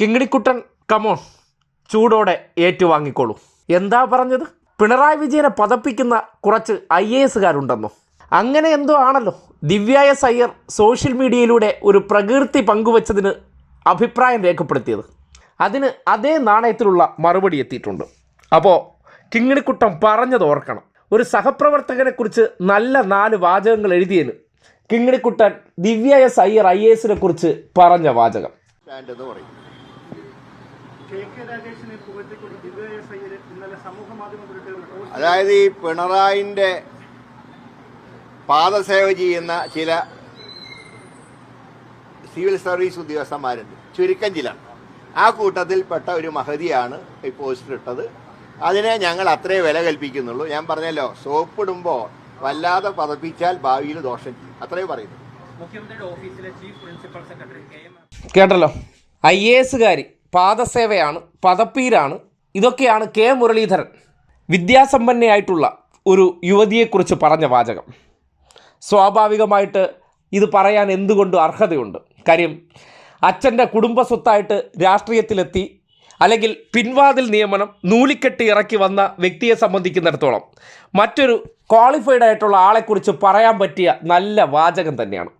കിങ്ങിണിക്കുട്ടൻ come on ചൂടോടെ ഏറ്റുവാങ്ങിക്കോളൂ. എന്താ പറഞ്ഞത്? പിണറായി വിജയനെ പതപ്പിക്കുന്ന കുറച്ച് ഐ എ എസുകാരുണ്ടെന്നോ അങ്ങനെ എന്തോ ആണല്ലോ. ദിവ്യ സയ്യർ സോഷ്യൽ മീഡിയയിലൂടെ ഒരു പ്രകീർത്തി പങ്കുവച്ചതിന് അഭിപ്രായം രേഖപ്പെടുത്തിയത്. അതിന് അതേ നാണയത്തിലുള്ള മറുപടി എത്തിയിട്ടുണ്ട്. അപ്പോൾ കിങ്ങിണിക്കുട്ടം പറഞ്ഞത് ഓർക്കണം. ഒരു സഹപ്രവർത്തകനെക്കുറിച്ച് നല്ല നാല് വാചകങ്ങൾ എഴുതിയതിന് കിങ്ങിണിക്കുട്ടൻ ദിവ്യ സയ്യർ അയ്യർ ഐ എസിനെ കുറിച്ച് പറഞ്ഞ വാചകം. പറയും. അതായത് ഈ പിണറായിന്റെ പാദസേവ ചെയ്യുന്ന ചില സിവിൽ സർവീസ് ഉദ്യോഗസ്ഥന്മാരുണ്ട്. ചുരുക്കം ചില. ആ കൂട്ടത്തിൽപ്പെട്ട ഒരു മഹതിയാണ് ഈ പോസ്റ്റർ ഇട്ടത് അതിനെ ഞങ്ങൾ അത്രേ വില കൽപ്പിക്കുന്നുള്ളൂ. ഞാൻ പറഞ്ഞല്ലോ സോപ്പിടുമ്പോൾ വല്ലാതെ പതപ്പിച്ചാൽ ഭാവിയിൽ ദോഷം ചെയ്യും. അത്രേ പറയുന്നു. മുഖ്യമന്ത്രിയുടെ ഓഫീസിലെ ചീഫ് പ്രിൻസിപ്പൽ സെക്രട്ടറി കേട്ടല്ലോ. ഐ എ എസുകാരി പാദസേവയാണ് പദപ്പീരാണ്. ഇതൊക്കെയാണ് കെ മുരളീധരൻ വിദ്യാസമ്പന്നയായിട്ടുള്ള ഒരു യുവതിയെക്കുറിച്ച് പറഞ്ഞ വാചകം. സ്വാഭാവികമായിട്ട് ഇത് പറയാൻ എന്തുകൊണ്ട് അർഹതയുണ്ട്? കാര്യം അച്ഛന്റെ കുടുംബ സ്വത്തായിട്ട് രാഷ്ട്രീയത്തിലെത്തി അല്ലെങ്കിൽ പിൻവാതിൽ നിയമനം നൂലിക്കെട്ട് ഇറക്കി വന്ന വ്യക്തിയെ സംബന്ധിക്കുന്നിടത്തോളം മറ്റൊരു ക്വാളിഫൈഡ് ആയിട്ടുള്ള ആളെക്കുറിച്ച് പറയാൻ പറ്റിയ നല്ല വാചകം തന്നെയാണ്.